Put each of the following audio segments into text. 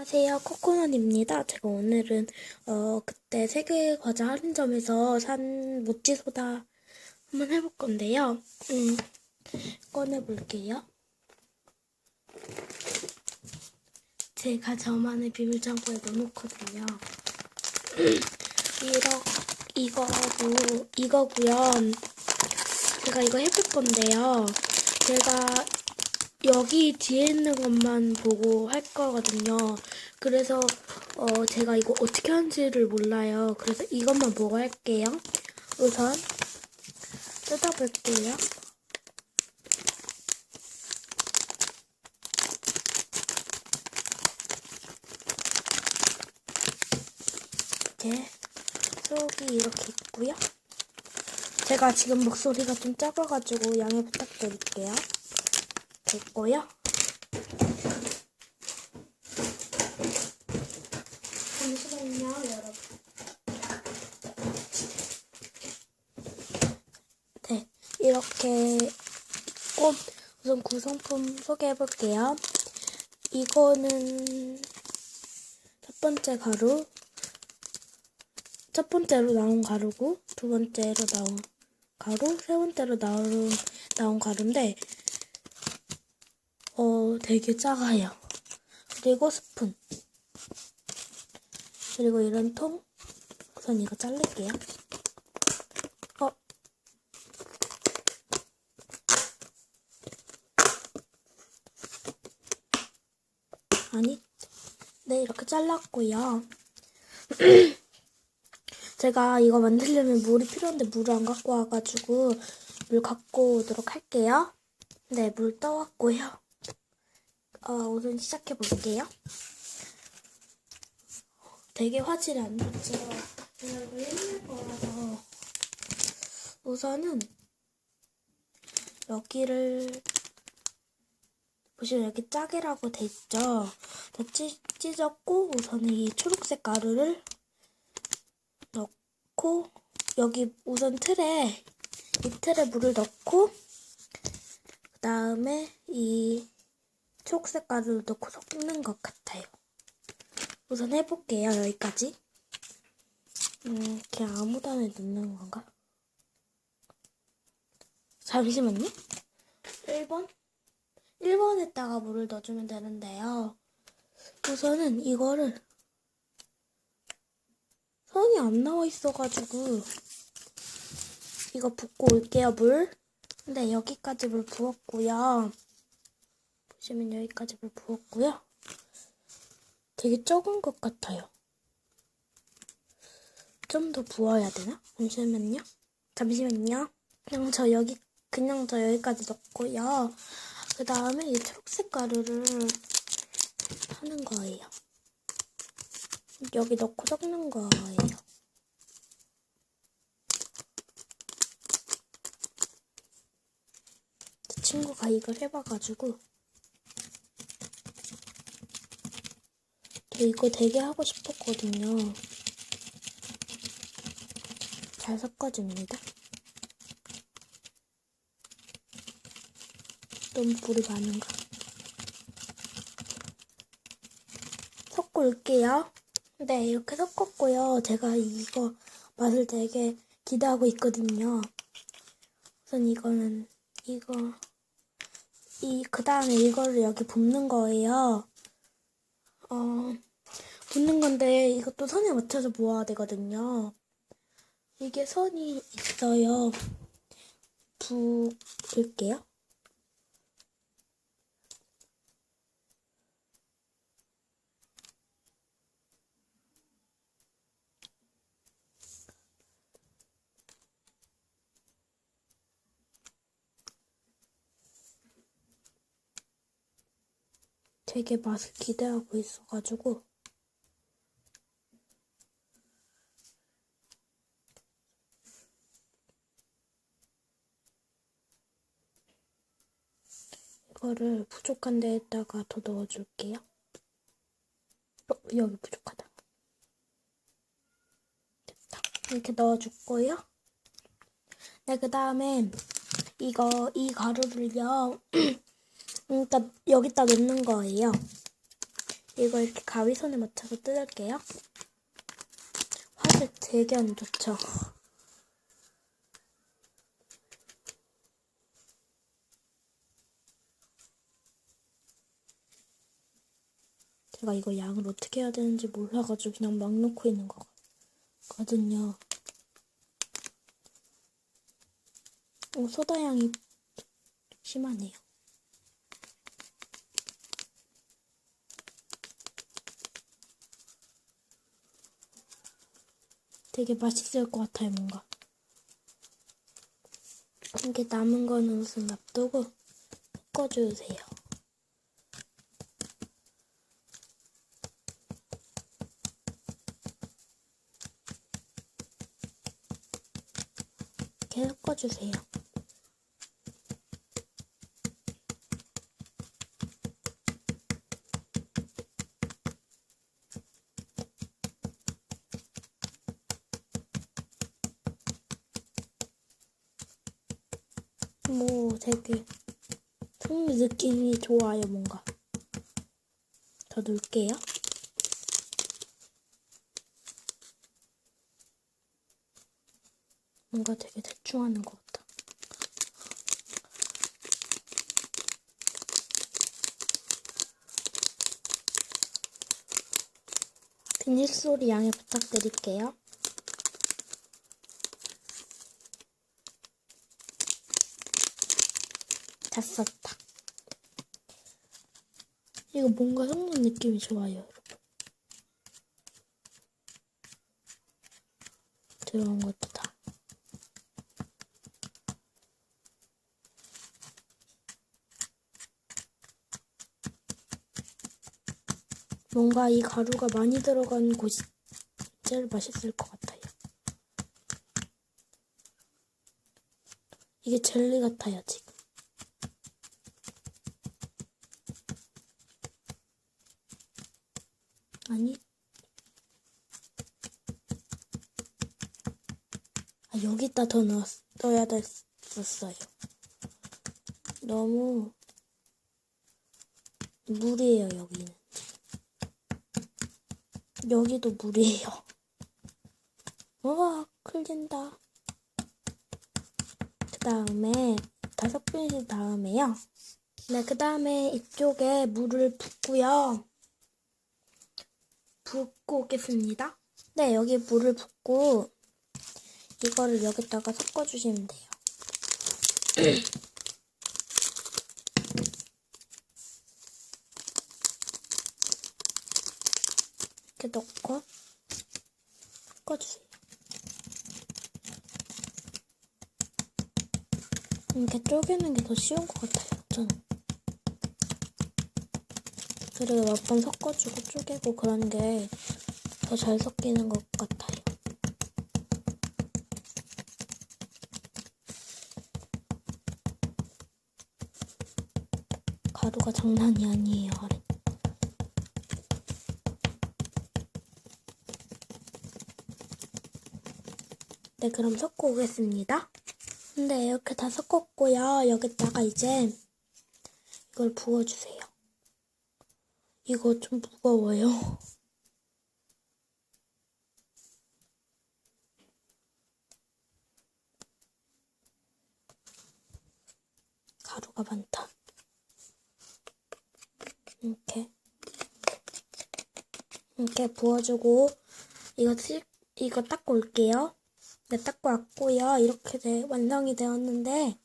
안녕하세요. 코코넛입니다. 제가 오늘은 어 그때 세계 과자 할인점에서 산 모찌 소다 한번 해볼 건데요. 음, 꺼내 볼게요. 제가 저만의 비밀 창고에 넣어놓거든요. 이러 이거고 이거고요. 제가 이거 해볼 건데요. 제가 여기 뒤에 있는 것만 보고 할 거거든요. 그래서 어 제가 이거 어떻게 하는지를 몰라요. 그래서 이것만 보고 할게요. 우선 뜯어볼게요. 이렇게 속이 이렇게 있고요. 제가 지금 목소리가 좀 작아가지고 양해 부탁드릴게요. 됐고요. 잠시만요, 여러분. 네, 이렇게 있고 우선 구성품 소개해 볼게요. 이거는 첫 번째 가루, 첫 번째로 나온 가루고 두 번째로 나온 가루, 세 번째로 나온 나온 가루인데 어, 되게 작아요. 그리고 스푼. 그리고 이런 통. 우선 이거 자를게요. 아니. 네, 이렇게 잘랐고요. 제가 이거 만들려면 물이 필요한데 물을 안 갖고 와가지고 물 갖고 오도록 할게요. 네, 물 떠왔고요. 어, 우선 시작해 볼게요. 되게 화질이 안 좋죠. 이거 옛날 거라서 우선은 여기를 보시면 여기 짜게라고 돼 있죠. 다 찢, 찢었고 우선은 이 초록색 가루를 넣고 여기 우선 틀에 이 틀에 물을 넣고 그 다음에 이 초록색 가루를 넣고 섞는 것 같아요. 우선 해볼게요. 여기까지. 음, 그냥 아무 데나 넣는 건가? 잠시만요. 1번? 1번에다가 물을 넣어주면 되는데요. 우선은 이거를 선이 안 나와 있어가지고 이거 붓고 올게요, 물. 네, 여기까지 물 부었고요. 보시면 여기까지 물 부었고요. 되게 적은 것 같아요. 좀 더 부어야 되나? 잠시만요. 잠시만요. 그냥 저 여기 그냥 저 여기까지 넣고요. 그 다음에 이 초록색 가루를 하는 거예요. 여기 넣고 섞는 거예요. 제 친구가 이걸 해봐가지고 저 이거 되게 하고 싶었거든요. 잘 섞어줍니다. 너무 불이 많은가? 섞고 올게요. 네, 이렇게 섞었고요. 제가 이거 맛을 되게 기대하고 있거든요. 우선 이거는 이거 이 그 다음에 이거를 여기 붓는 거예요. 어 붓는 건데 이것도 선에 맞춰서 모아야 되거든요. 이게 선이 있어요. 부을게요. 되게 맛을 기대하고 있어가지고 이거를 부족한 데에다가 더 넣어줄게요. 어, 여기 부족하다. 됐다. 이렇게 넣어줄 거요. 네, 그 다음에 이거 이 가루를요. 그러니까 여기다 넣는 거예요. 이거 이렇게 가위선에 맞춰서 뜯을게요. 화질 되게 안 좋죠? 제가 이거 양을 어떻게 해야 되는지 몰라가지고 그냥 막 넣고 있는 거거든요. 오, 소다 향이 심하네요. 되게 맛있을 것 같아요, 뭔가. 이게 남은 거는 우선 놔두고 섞어주세요. 이렇게 섞어주세요. 뭐 되게 풍미 느낌이 좋아요 뭔가. 더 넣을게요? 뭔가 되게 대충 하는 것 같다 비닐 소리 양해 부탁드릴게요 다 썼다. 이거 뭔가 섞는 느낌이 좋아요. 들어간 것도 다. 뭔가 이 가루가 많이 들어간 곳이 제일 맛있을 것 같아요. 이게 젤리 같아요, 지금. 아니. 아, 여기다 더 넣었, 넣어야 됐었어요. 너무 물이에요, 여기는. 여기도 물이에요. 우와, 클린다. 그 다음에, 다섯 분씩 다음에요. 네, 그 다음에 이쪽에 물을 붓고요. 붓고 오겠습니다. 네, 여기 물을 붓고 이거를 여기다가 섞어주시면 돼요. 이렇게 넣고 섞어주세요. 이렇게 쪼개는 게 더 쉬운 것 같아요, 저는. 그리고 몇 번 섞어주고 쪼개고 그런 게 더 잘 섞이는 것 같아요. 가루가 장난이 아니에요. 네, 그럼 섞어 오겠습니다. 네, 이렇게 다 섞었고요. 여기다가 이제 이걸 부어주세요. 이거 좀 무거워요. 가루가 많다. 이렇게 이렇게 부어주고 이거 실 이거 닦고 올게요. 네, 닦고 왔고요. 이렇게 돼, 완성이 되었는데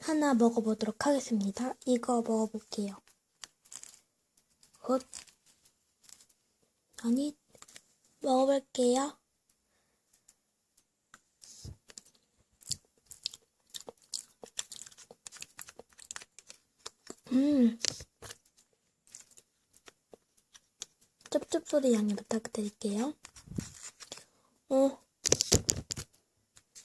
하나 먹어보도록 하겠습니다. 이거 먹어볼게요. 굿. 아니, 먹어볼게요. 음. 쩝쩝 소리 양해 부탁드릴게요. 어.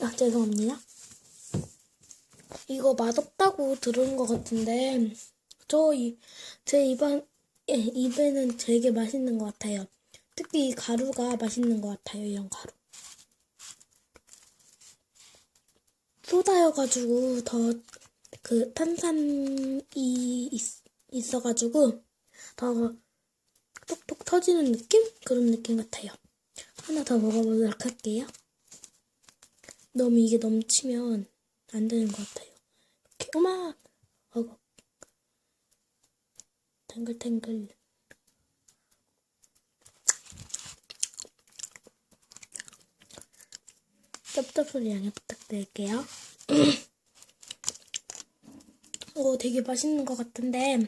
아, 죄송합니다. 이거 맛없다고 들은 것 같은데, 저, 이, 제 입안, 예, 입에는 되게 맛있는 것 같아요. 특히 이 가루가 맛있는 것 같아요, 이런 가루. 소다여가지고 더 그 탄산이 있, 있어가지고 더 톡톡 터지는 느낌? 그런 느낌 같아요. 하나 더 먹어보도록 할게요. 너무 이게 넘치면 안 되는 것 같아요. 이렇게 오막 어거 탱글탱글 쩝쩝 소리 양해 부탁드릴게요. 오, 되게 맛있는 것 같은데,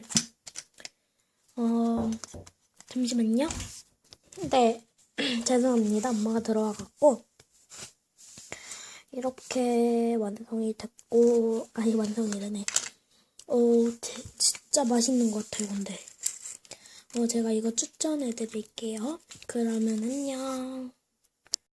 어, 잠시만요. 네, 죄송합니다. 엄마가 들어와갖고, 이렇게 완성이 됐고, 아니, 완성이라네. 어, 제- 진짜 맛있는 것 같아요, 근데. 어, 제가 이거 추천해 드릴게요. 그러면 안녕.